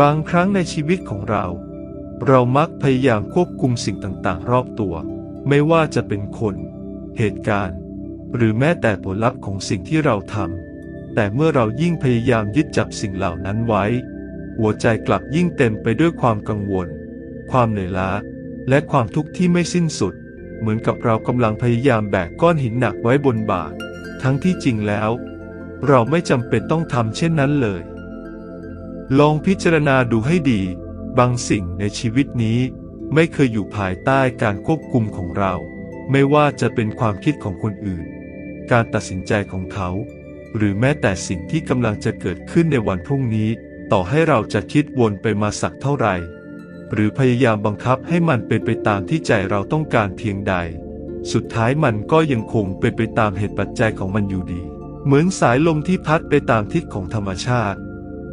บางครั้งในชีวิตของเรา เรามักพยายามควบคุมสิ่งต่างๆ รอบตัว ไม่ว่าจะเป็นคน เหตุการณ์ หรือแม้แต่ผลลัพธ์ของสิ่งที่เราทำแต่เมื่อเรายิ่งพยายามยึดจับสิ่งเหล่านั้นไว้ หัวใจกลับยิ่งเต็มไปด้วยความกังวล ความเหนื่อยล้า และความทุกข์ที่ไม่สิ้นสุด เหมือนกับเรากำลังพยายามแบกก้อนหินหนักไว้บนบ่าทั้งที่จริงแล้ว เราไม่จำเป็นต้องทำเช่นนั้นเลย ลองพิจารณาดูให้ดี บางสิ่งในชีวิตนี้ไม่เคยอยู่ภายใต้การควบคุมของเรา ไม่ว่าจะเป็นความคิดของคนอื่น การตัดสินใจของเขา หรือแม้แต่สิ่งที่กำลังจะเกิดขึ้นในวันพรุ่งนี้ ต่อให้เราจะคิดวนไปมาสักเท่าไหร่ หรือพยายามบังคับให้มันเป็นไปตามที่ใจเราต้องการเพียงใด สุดท้ายมันก็ยังคงเป็นไปตามเหตุปัจจัยของมันอยู่ดี เหมือนสายลมที่พัดไปตามทิศของธรรมชาติ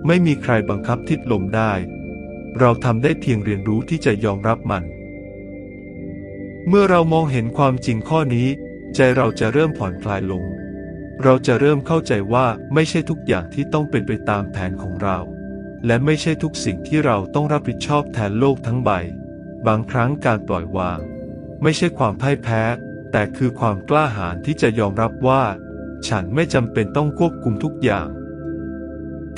ไม่มีใครบังคับทิศลมได้ เราทำได้เพียงเรียนรู้ที่จะยอมรับมัน เมื่อเรามองเห็นความจริงข้อนี้ ใจเราจะเริ่มผ่อนคลายลง เราจะเริ่มเข้าใจว่าไม่ใช่ทุกอย่างที่ต้องเป็นไปตามแผนของเรา และไม่ใช่ทุกสิ่งที่เราต้องรับผิดชอบแทนโลกทั้งใบ บางครั้งการปล่อยวาง ไม่ใช่ความพ่ายแพ้ แต่คือความกล้าหาญที่จะยอมรับว่า ฉันไม่จำเป็นต้องควบคุมทุกอย่าง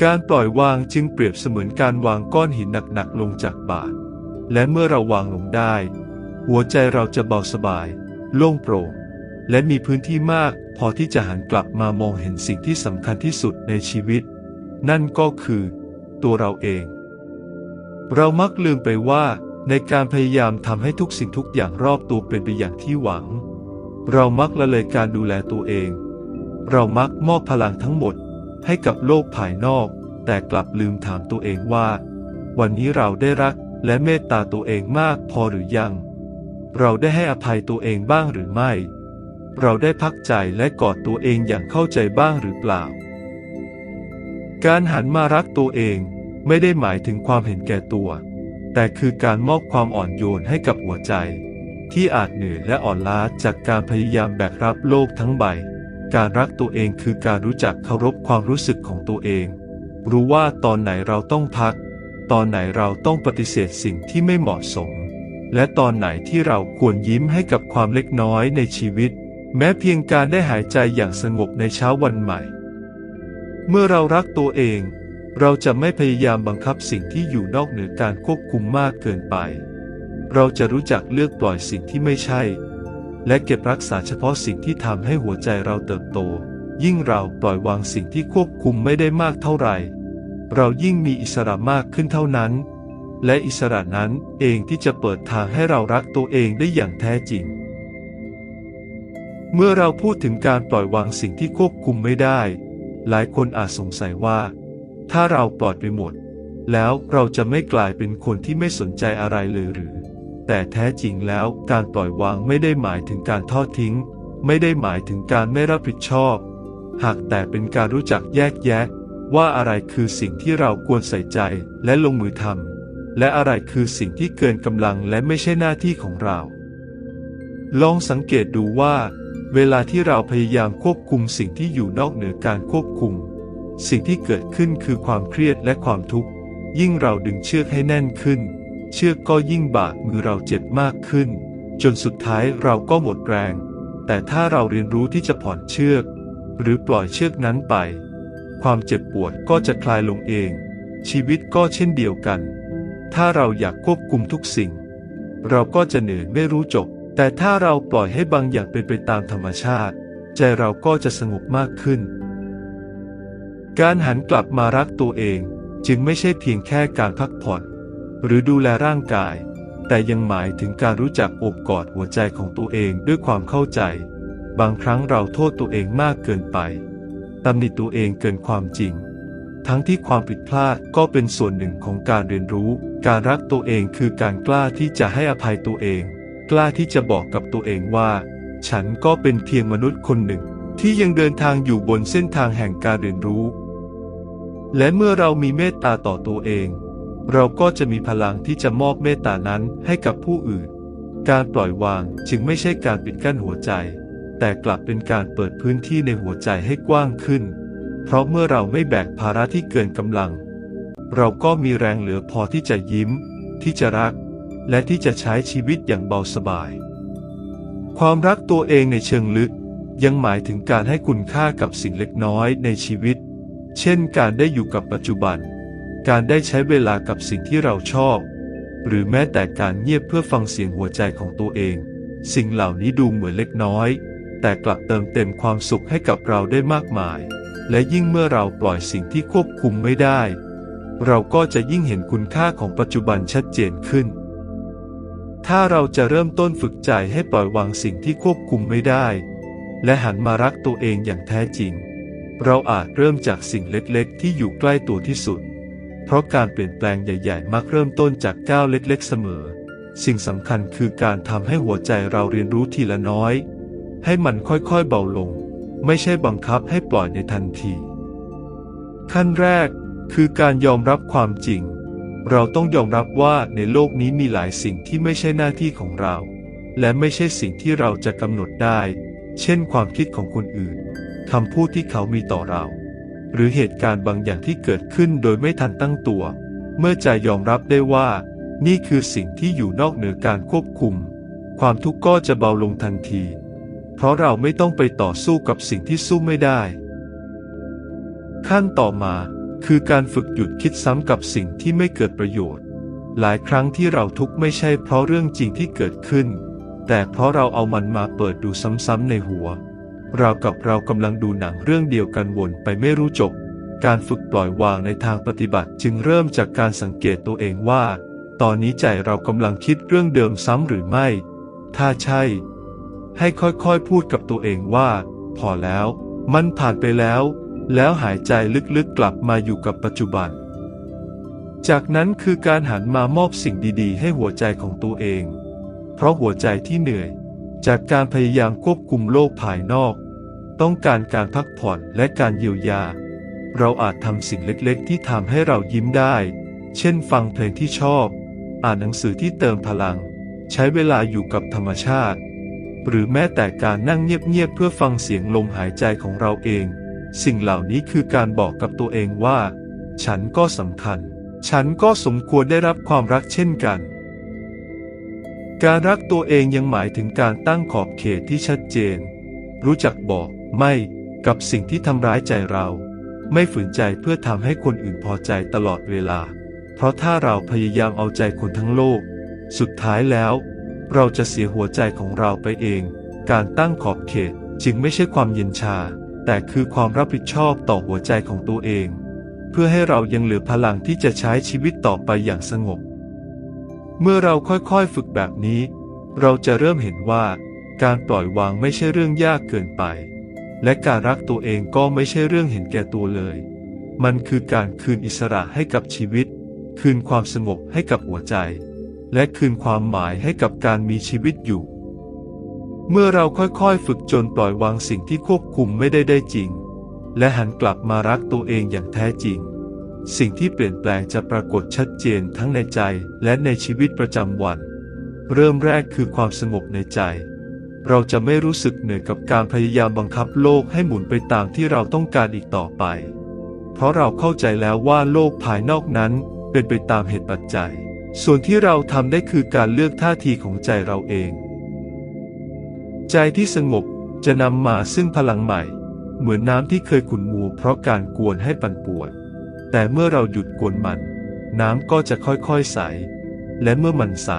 การปล่อยวางจึงเปรียบเสมือนการวางก้อนหินหนักๆลงจากบาทและเมื่อเราวางลงได้ หัวใจเราจะเบาสบาย โล่งโปร่งและมีพื้นที่มากพอที่จะหันกลับมามองเห็นสิ่งที่สำคัญที่สุดในชีวิต นั่นก็คือ ตัวเราเอง เรามักลืมไปว่า ในการพยายามทำให้ทุกสิ่งทุกอย่างรอบตัวเป็นไปอย่างที่หวัง เรามักละเลยการดูแลตัวเอง เรามักมอบพลังทั้งหมด ให้กับโลกภายนอก แต่กลับลืมถามตัวเองว่า วันนี้เราได้รักและเมตตาตัวเองมากพอหรือยัง เราได้ให้อภัยตัวเองบ้างหรือไม่ เราได้พักใจและกอดตัวเองอย่างเข้าใจบ้างหรือเปล่า การหันมารักตัวเองไม่ได้หมายถึงความเห็นแก่ตัว แต่คือการมอบความอ่อนโยนให้กับหัวใจ ที่อาจเหนื่อยและอ่อนล้าจากการพยายามแบกรับโลกทั้งใบ การรักตัวเองคือการรู้จักเคารพความรู้สึกของตัวเอง รู้ว่าตอนไหนเราต้องพัก ตอนไหนเราต้องปฏิเสธสิ่งที่ไม่เหมาะสม และตอนไหนที่เราควรยิ้มให้กับความเล็กน้อยในชีวิต แม้เพียงการได้หายใจอย่างสงบในเช้าวันใหม่ เมื่อเรารักตัวเอง เราจะไม่พยายามบังคับสิ่งที่อยู่นอกเหนือการควบคุมมากเกินไป เราจะรู้จักเลือกปล่อยสิ่งที่ไม่ใช่ และเก็บรักษาเฉพาะสิ่งที่ทำให้หัวใจเราเติบโต ยิ่งเราปล่อยวางสิ่งที่ควบคุมไม่ได้มากเท่าไหร่ เรายิ่งมีอิสระมากขึ้นเท่านั้น และอิสระนั้นเองที่จะเปิดทางให้เรารักตัวเองได้อย่างแท้จริง เมื่อเราพูดถึงการปล่อยวางสิ่งที่ควบคุมไม่ได้ หลายคนอาจสงสัยว่า ถ้าเราปล่อยไปหมด แล้วเราจะไม่กลายเป็นคนที่ไม่สนใจอะไรเลยหรือ แต่แท้จริงแล้วการปล่อยวางไม่ได้หมายถึงการทอดทิ้ง ไม่ได้หมายถึงการไม่รับผิดชอบ หากแต่เป็นการรู้จักแยกแยะ ว่าอะไรคือสิ่งที่เราควรใส่ใจและลงมือทำและอะไรคือสิ่งที่เกินกำลังและไม่ใช่หน้าที่ของเรา ลองสังเกตดูว่า เวลาที่เราพยายามควบคุมสิ่งที่อยู่นอกเหนือการควบคุม สิ่งที่เกิดขึ้นคือความเครียดและความทุกข์ยิ่งเราดึงเชือกให้แน่นขึ้น เชือกก็ยิ่งบาดมือเราเจ็บมากขึ้น จนสุดท้ายเราก็หมดแรง แต่ถ้าเราเรียนรู้ที่จะผ่อนเชือก หรือปล่อยเชือกนั้นไป ความเจ็บปวดก็จะคลายลงเอง ชีวิตก็เช่นเดียวกัน ถ้าเราอยากควบคุมทุกสิ่ง เราก็จะเหนื่อยไม่รู้จบ แต่ถ้าเราปล่อยให้บางอย่างเป็นไปตามธรรมชาติ ใจเราก็จะสงบมากขึ้น การหันกลับมารักตัวเองจึงไม่ใช่เพียงแค่การพักผ่อน หรือดูแลร่างกาย แต่ยังหมายถึงการรู้จักอบกอดหัวใจของตัวเองด้วยความเข้าใจ บางครั้งเราโทษตัวเองมากเกินไปตำหนิตัวเองเกินความจริง ทั้งที่ความผิดพลาดก็เป็นส่วนหนึ่งของการเรียนรู้ การรักตัวเองคือการกล้าที่จะให้อภัยตัวเอง กล้าที่จะบอกกับตัวเองว่า ฉันก็เป็นเพียงมนุษย์คนหนึ่ง ที่ยังเดินทางอยู่บนเส้นทางแห่งการเรียนรู้ และเมื่อเรามีเมตตาต่อตัวเอง เราก็จะมีพลังที่จะมอบเมตตานั้นให้กับผู้อื่น การปล่อยวางจึงไม่ใช่การปิดกั้นหัวใจ แต่กลับเป็นการเปิดพื้นที่ในหัวใจให้กว้างขึ้น เพราะเมื่อเราไม่แบกภาระที่เกินกำลัง เราก็มีแรงเหลือพอที่จะยิ้ม ที่จะรัก และที่จะใช้ชีวิตอย่างเบาสบาย ความรักตัวเองในเชิงลึก ยังหมายถึงการให้คุณค่ากับสิ่งเล็กน้อยในชีวิต เช่นการได้อยู่กับปัจจุบัน การได้ใช้เวลากับสิ่งที่เราชอบ หรือแม้แต่การเงียบเพื่อฟังเสียงหัวใจของตัวเอง สิ่งเหล่านี้ดูเหมือนเล็กน้อย แต่กลับเติมเต็มความสุขให้กับเราได้มากมาย และยิ่งเมื่อเราปล่อยสิ่งที่ควบคุมไม่ได้ เราก็จะยิ่งเห็นคุณค่าของปัจจุบันชัดเจนขึ้น ถ้าเราจะเริ่มต้นฝึกใจให้ปล่อยวางสิ่งที่ควบคุมไม่ได้ และหันมารักตัวเองอย่างแท้จริง เราอาจเริ่มจากสิ่งเล็กๆ ที่อยู่ใกล้ตัวที่สุด เพราะการเปลี่ยนแปลงใหญ่ๆ มักเริ่มต้นจากก้าวเล็กๆ เสมอ สิ่งสำคัญคือการทำให้หัวใจเราเรียนรู้ทีละน้อย ให้มันค่อยๆเบาลง ไม่ใช่บังคับให้ปล่อยในทันที ขั้นแรกคือการยอมรับความจริง เราต้องยอมรับว่าในโลกนี้มีหลายสิ่งที่ไม่ใช่หน้าที่ของเรา และไม่ใช่สิ่งที่เราจะกำหนดได้ เช่นความคิดของคนอื่นคำพูดที่เขามีต่อเรา หรือเหตุการณ์บางอย่างที่เกิดขึ้นโดยไม่ทันตั้งตัว เมื่อใจยอมรับได้ว่า นี่คือสิ่งที่อยู่นอกเหนือการควบคุม ความทุกข์ก็จะเบาลงทันที เพราะเราไม่ต้องไปต่อสู้กับสิ่งที่สู้ไม่ได้ ขั้นต่อมาคือการฝึกหยุดคิดซ้ำกับสิ่งที่ไม่เกิดประโยชน์ หลายครั้งที่เราทุกข์ไม่ใช่เพราะเรื่องจริงที่เกิดขึ้น แต่เพราะเราเอามันมาเปิดดูซ้ำๆในหัว รากับเรากำลังดูหนังเรื่องเดียวกันวนไปไม่รู้จบ การฝึกปล่อยวางในทางปฏิบัติจึงเริ่มจากการสังเกตตัวเองว่า ตอนนี้ใจเรากำลังคิดเรื่องเดิมซ้ำหรือไม่ ถ้าใช่ ให้ค่อยๆพูดกับตัวเองว่า พอแล้ว มันผ่านไปแล้ว แล้วหายใจลึกๆกลับมาอยู่กับปัจจุบัน จากนั้นคือการหันมามอบสิ่งดีๆ ให้หัวใจของตัวเอง เพราะหัวใจที่เหนื่อย จากการพยายามควบคุมโลกภายนอก ต้องการการพักผ่อนและการเยียวยา เราอาจทำสิ่งเล็กๆ ที่ทำให้เรายิ้มได้ เช่นฟังเพลงที่ชอบ อ่านหนังสือที่เติมพลัง ใช้เวลาอยู่กับธรรมชาติ หรือแม้แต่การนั่งเงียบๆเพื่อฟังเสียงลมหายใจของเราเอง สิ่งเหล่านี้คือการบอกกับตัวเองว่า ฉันก็สำคัญ ฉันก็สมควรได้รับความรักเช่นกัน การรักตัวเองยังหมายถึงการตั้งขอบเขตที่ชัดเจน รู้จักบอกไม่กับสิ่งที่ทำร้ายใจเรา ไม่ฝืนใจเพื่อทำให้คนอื่นพอใจตลอดเวลา เพราะถ้าเราพยายามเอาใจคนทั้งโลก สุดท้ายแล้ว เราจะเสียหัวใจของเราไปเอง การตั้งขอบเขตจึงไม่ใช่ความเย็นชา แต่คือความรับผิดชอบต่อหัวใจของตัวเอง เพื่อให้เรายังเหลือพลังที่จะใช้ชีวิตต่อไปอย่างสงบ เมื่อเราค่อยๆฝึกแบบนี้ เราจะเริ่มเห็นว่า การปล่อยวางไม่ใช่เรื่องยากเกินไป และการรักตัวเองก็ไม่ใช่เรื่องเห็นแก่ตัวเลย มันคือการคืนอิสระให้กับชีวิต คืนความสงบให้กับหัวใจ และคืนความหมายให้กับการมีชีวิตอยู่ เมื่อเราค่อยๆฝึกจนปล่อยวางสิ่งที่ควบคุมไม่ได้ได้จริง และหันกลับมารักตัวเองอย่างแท้จริง สิ่งที่เปลี่ยนแปลงจะปรากฏชัดเจนทั้งในใจและในชีวิตประจำวัน เริ่มแรกคือความสงบในใจ เราจะไม่รู้สึกเหนื่อยกับการพยายามบังคับโลกให้หมุนไปตามที่เราต้องการอีกต่อไป เพราะเราเข้าใจแล้วว่าโลกภายนอกนั้นเป็นไปตามเหตุปัจจัย ส่วนที่เราทำได้คือการเลือกท่าทีของใจเราเอง ใจที่สงบจะนำมาซึ่งพลังใหม่ เหมือนน้ำที่เคยขุ่นมัวเพราะการกวนให้ปั่นป่วน แต่เมื่อเราหยุดกวนมัน น้ำก็จะค่อยๆใส และเมื่อมันใส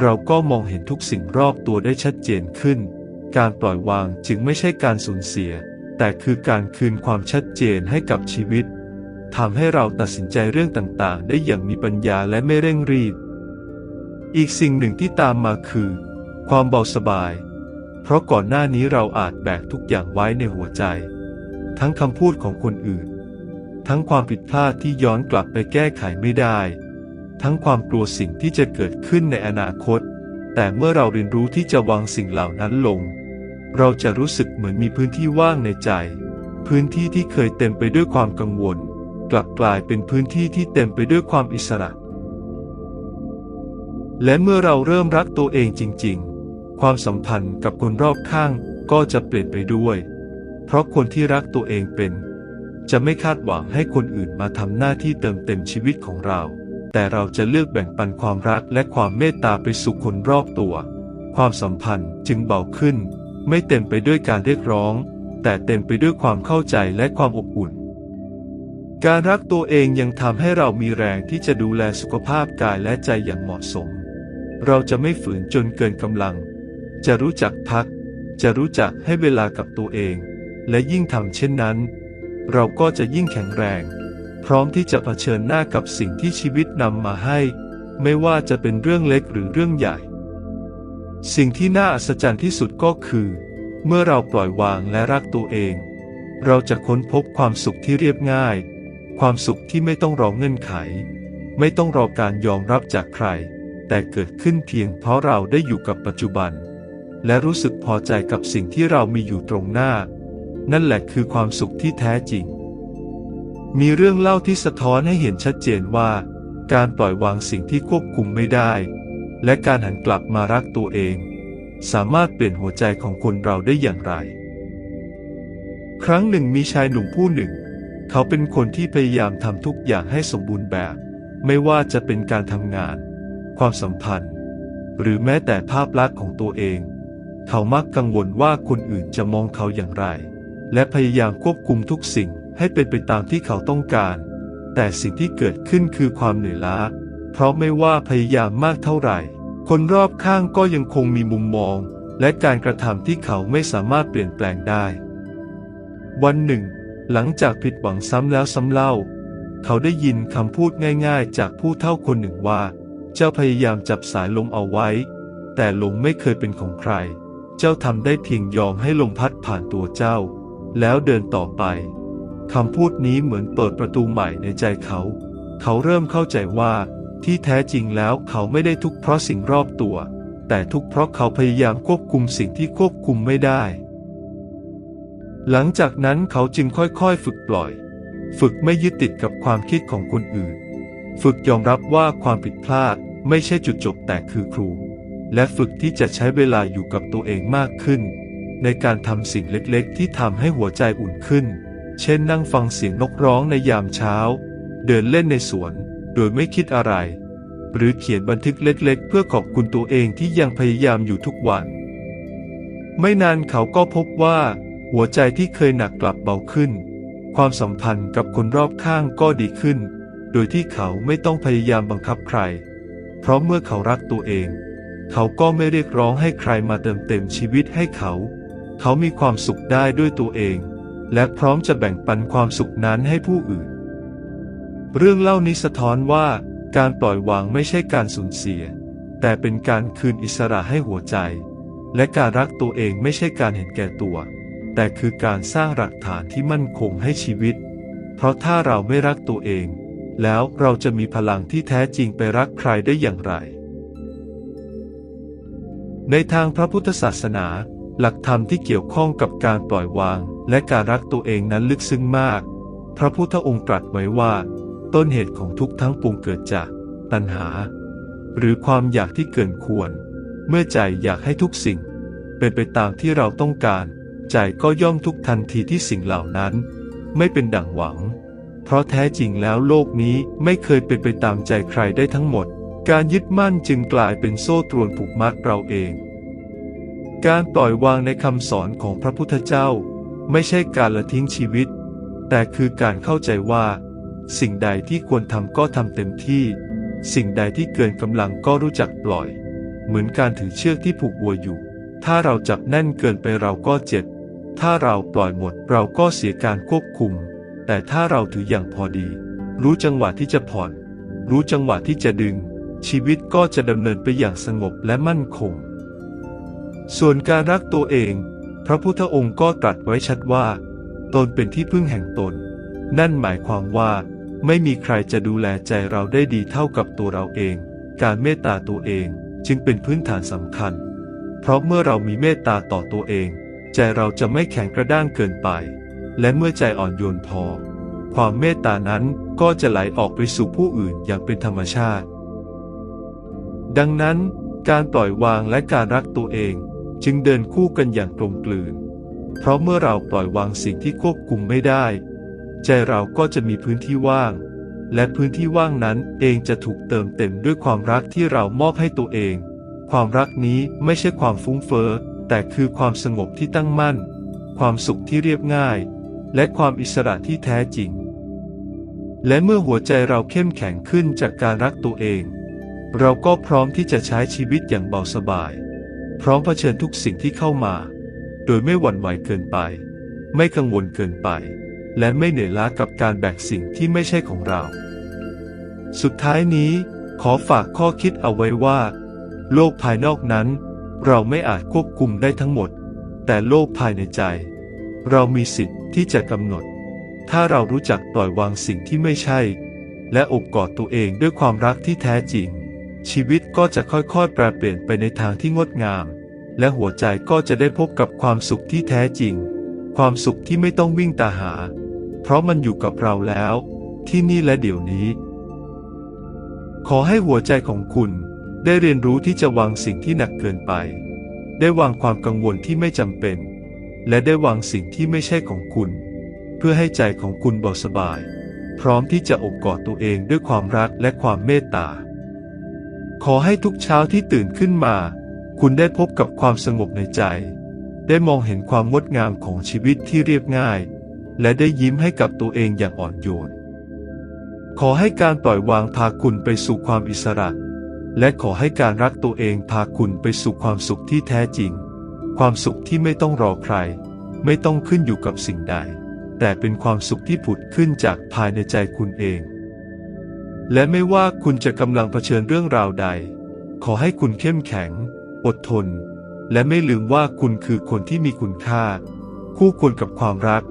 เราก็มองเห็นทุกสิ่งรอบตัวได้ชัดเจนขึ้น การปล่อยวางจึงไม่ใช่การสูญเสีย แต่คือการคืนความชัดเจนให้กับชีวิตทำให้เราตัดสินใจเรื่องต่างๆ ได้อย่างมีปัญญาและไม่เร่งรีบ อีกสิ่งหนึ่งที่ตามมาคือ ความเบาสบาย เพราะก่อนหน้านี้เราอาจแบกทุกอย่างไว้ในหัวใจ ทั้งคำพูดของคนอื่น ทั้งความผิดพลาดที่ย้อนกลับไปแก้ไขไม่ได้ ทั้งความกลัวสิ่งที่จะเกิดขึ้นในอนาคต แต่เมื่อเราเรียนรู้ที่จะวางสิ่งเหล่านั้นลง เราจะรู้สึกเหมือนมีพื้นที่ว่างในใจ พื้นที่ที่เคยเต็มไปด้วยความกังวล กลับกลายเป็นพื้นที่ที่เต็มไปด้วยความอิสระ และเมื่อเราเริ่มรักตัวเองจริง ๆ ความสัมพันธ์กับคนรอบข้างก็จะเปลี่ยนไปด้วย เพราะคนที่รักตัวเองเป็น จะไม่คาดหวังให้คนอื่นมาทำหน้าที่เติมเต็มชีวิตของเรา แต่เราจะเลือกแบ่งปันความรักและความเมตตาไปสู่คนรอบตัว ความสัมพันธ์จึงเบาขึ้น ไม่เต็มไปด้วยการเรียกร้อง แต่เต็มไปด้วยความเข้าใจและความอบอุ่น การรักตัวเองยังทำให้เรามีแรงที่จะดูแลสุขภาพกายและใจอย่างเหมาะสม เราจะไม่ฝืนจนเกินกำลัง จะรู้จักพัก จะรู้จักให้เวลากับตัวเอง และยิ่งทำเช่นนั้น เราก็จะยิ่งแข็งแรง พร้อมที่จะเผชิญหน้ากับสิ่งที่ชีวิตนำมาให้ ไม่ว่าจะเป็นเรื่องเล็กหรือเรื่องใหญ่ สิ่งที่น่าอัศจรรย์ที่สุดก็คือ เมื่อเราปล่อยวางและรักตัวเอง เราจะค้นพบความสุขที่เรียบง่าย ความสุขที่ไม่ต้องรอเงื่อนไข ไม่ต้องรอการยอมรับจากใคร แต่เกิดขึ้นเพียงเพราะเราได้อยู่กับปัจจุบัน และรู้สึกพอใจกับสิ่งที่เรามีอยู่ตรงหน้า นั่นแหละคือความสุขที่แท้จริง มีเรื่องเล่าที่สะท้อนให้เห็นชัดเจนว่า การปล่อยวางสิ่งที่ควบคุมไม่ได้ และการหันกลับมารักตัวเอง สามารถเปลี่ยนหัวใจของคนเราได้อย่างไร ครั้งหนึ่งมีชายหนุ่มผู้หนึ่ง เขาเป็นคนที่พยายามทำทุกอย่างให้สมบูรณ์แบบ ไม่ว่าจะเป็นการทำงาน ความสัมพันธ์ หรือแม้แต่ภาพลักษณ์ของตัวเองเขามักกังวลว่าคนอื่นจะมองเขาอย่างไร และพยายามควบคุมทุกสิ่งให้เป็นไปตามที่เขาต้องการ แต่สิ่งที่เกิดขึ้นคือความเหนื่อยล้า เพราะไม่ว่าพยายามมากเท่าไหร่ คนรอบข้างก็ยังคงมีมุมมอง และการกระทำที่เขาไม่สามารถเปลี่ยนแปลงได้ วันหนึ่ง หลังจากผิดหวังซ้ำแล้วซ้ำเล่า เขาได้ยินคำพูดง่ายๆ จากผู้เฒ่าคนหนึ่งว่า เจ้าพยายามจับสายลมเอาไว้ แต่ลมไม่เคยเป็นของใคร เจ้าทำได้เพียงยอมให้ลมพัดผ่านตัวเจ้า แล้วเดินต่อไปคำพูดนี้เหมือนเปิดประตูใหม่ในใจเขา เขาเริ่มเข้าใจว่าที่แท้จริงแล้วเขาไม่ได้ทุกข์เพราะสิ่งรอบตัว แต่ทุกข์เพราะเขาพยายามควบคุมสิ่งที่ควบคุมไม่ได้ หลังจากนั้นเขาจึงค่อยๆ ฝึกปล่อย ฝึกไม่ยึดติดกับความคิดของคนอื่น ฝึกยอมรับว่าความผิดพลาดไม่ใช่จุดจบแต่คือครู และฝึกที่จะใช้เวลาอยู่กับตัวเองมากขึ้น ในการทำสิ่งเล็กๆ ที่ทำให้หัวใจอุ่นขึ้น เช่นนั่งฟังเสียงนกร้องในยามเช้า เดินเล่นในสวน โดยไม่คิดอะไร หรือเขียนบันทึกเล็กๆ เพื่อขอบคุณตัวเองที่ยังพยายามอยู่ทุกวัน ไม่นานเขาก็พบว่า หัวใจที่เคยหนักกลับเบาขึ้น ความสัมพันธ์กับคนรอบข้างก็ดีขึ้น โดยที่เขาไม่ต้องพยายามบังคับใคร เพราะเมื่อเขารักตัวเอง เขาก็ไม่เรียกร้องให้ใครมาเติมเต็มชีวิตให้เขา เขามีความสุขได้ด้วยตัวเอง และพร้อมจะแบ่งปันความสุขนั้นให้ผู้อื่น เรื่องเล่านี้สะท้อนว่า การปล่อยวางไม่ใช่การสูญเสีย แต่เป็นการคืนอิสระให้หัวใจ และการรักตัวเองไม่ใช่การเห็นแก่ตัว แต่คือการสร้างหลักฐานที่มั่นคงให้ชีวิต เพราะถ้าเราไม่รักตัวเอง แล้วเราจะมีพลังที่แท้จริงไปรักใครได้อย่างไรในทางพระพุทธศาสนา หลักธรรมที่เกี่ยวข้องกับการปล่อยวาง และการรักตัวเองนั้นลึกซึ้งมาก พระพุทธองค์ตรัสไว้ว่า ต้นเหตุของทุกทั้งปวงเกิดจาก ตัณหา หรือความอยากที่เกินควร เมื่อใจอยากให้ทุกสิ่ง เป็นไปตามที่เราต้องการ ใจก็ย่อมทุกทันทีที่สิ่งเหล่านั้น ไม่เป็นดั่งหวัง เพราะแท้จริงแล้วโลกนี้ไม่เคยเป็นไปตามใจใครได้ทั้งหมด การยึดมั่นจึงกลายเป็นโซ่ตรวนผูกมัดเราเอง การปล่อยวางในคำสอนของพระพุทธเจ้า ไม่ใช่การละทิ้งชีวิต แต่คือการเข้าใจว่า สิ่งใดที่ควรทำก็ทำเต็มที่ สิ่งใดที่เกินกำลังก็รู้จักปล่อย เหมือนการถือเชือกที่ผูกวัวอยู่ ถ้าเราจับแน่นเกินไปเราก็เจ็บ ถ้าเราปล่อยหมดเราก็เสียการควบคุม แต่ถ้าเราถืออย่างพอดี รู้จังหวะที่จะผ่อน รู้จังหวะที่จะดึง ชีวิตก็จะดำเนินไปอย่างสงบและมั่นคง ส่วนการรักตัวเอง พระพุทธองค์ก็ตรัสไว้ชัดว่า ตนเป็นที่พึ่งแห่งตน นั่นหมายความว่า ไม่มีใครจะดูแลใจเราได้ดีเท่ากับตัวเราเอง การเมตตาตัวเองจึงเป็นพื้นฐานสำคัญ เพราะเมื่อเรามีเมตตาต่อตัวเอง ใจเราจะไม่แข็งกระด้างเกินไป และเมื่อใจอ่อนโยนพอ ความเมตตานั้นก็จะไหลออกไปสู่ผู้อื่นอย่างเป็นธรรมชาติ ดังนั้นการปล่อยวางและการรักตัวเอง จึงเดินคู่กันอย่างกลมกลืน เพราะเมื่อเราปล่อยวางสิ่งที่ควบคุมไม่ได้ ใจเราก็จะมีพื้นที่ว่าง และพื้นที่ว่างนั้นเองจะถูกเติมเต็มด้วยความรักที่เรามอบให้ตัวเอง ความรักนี้ไม่ใช่ความฟุ้งเฟ้อแต่คือความสงบที่ตั้งมั่น ความสุขที่เรียบง่าย และความอิสระที่แท้จริง และเมื่อหัวใจเราเข้มแข็งขึ้นจากการรักตัวเอง เราก็พร้อมที่จะใช้ชีวิตอย่างเบาสบาย พร้อมเผชิญทุกสิ่งที่เข้ามา โดยไม่หวั่นไหวเกินไป ไม่กังวลเกินไป และไม่เหนื่อยล้ากับการแบกสิ่งที่ไม่ใช่ของเรา สุดท้ายนี้ขอฝากข้อคิดเอาไว้ว่า โลกภายนอกนั้น เราไม่อาจควบคุมได้ทั้งหมด แต่โลกภายในใจ เรามีสิทธิ์ที่จะกำหนด ถ้าเรารู้จักปล่อยวางสิ่งที่ไม่ใช่ และอบกอดตัวเองด้วยความรักที่แท้จริง ชีวิตก็จะค่อยๆแปรเปลี่ยนไปในทางที่งดงาม และหัวใจก็จะได้พบกับความสุขที่แท้จริง ความสุขที่ไม่ต้องวิ่งตาหา เพราะมันอยู่กับเราแล้ว ที่นี่และเดี๋ยวนี้ ขอให้หัวใจของคุณ ได้เรียนรู้ที่จะวางสิ่งที่หนักเกินไป ได้วางความกังวลที่ไม่จำเป็น และได้วางสิ่งที่ไม่ใช่ของคุณ เพื่อให้ใจของคุณเบาสบาย พร้อมที่จะอบกอดตัวเองด้วยความรักและความเมตตา ขอให้ทุกเช้าที่ตื่นขึ้นมา คุณได้พบกับความสงบในใจ ได้มองเห็นความงดงามของชีวิตที่เรียบง่าย และได้ยิ้มให้กับตัวเองอย่างอ่อนโยน ขอให้การปล่อยวางพาคุณไปสู่ความอิสระ และขอให้การรักตัวเองพาคุณไปสู่ความสุขที่แท้จริง ความสุขที่ไม่ต้องรอใคร ไม่ต้องขึ้นอยู่กับสิ่งใด แต่เป็นความสุขที่ผุดขึ้นจากภายในใจคุณเอง และไม่ว่าคุณจะกำลังเผชิญเรื่องราวใด ขอให้คุณเข้มแข็ง อดทน และไม่ลืมว่าคุณคือคนที่มีคุณค่า คู่ควรกับความรัก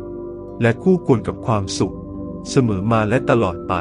และคู่ควรกับความสุข เสมอมาและตลอดไป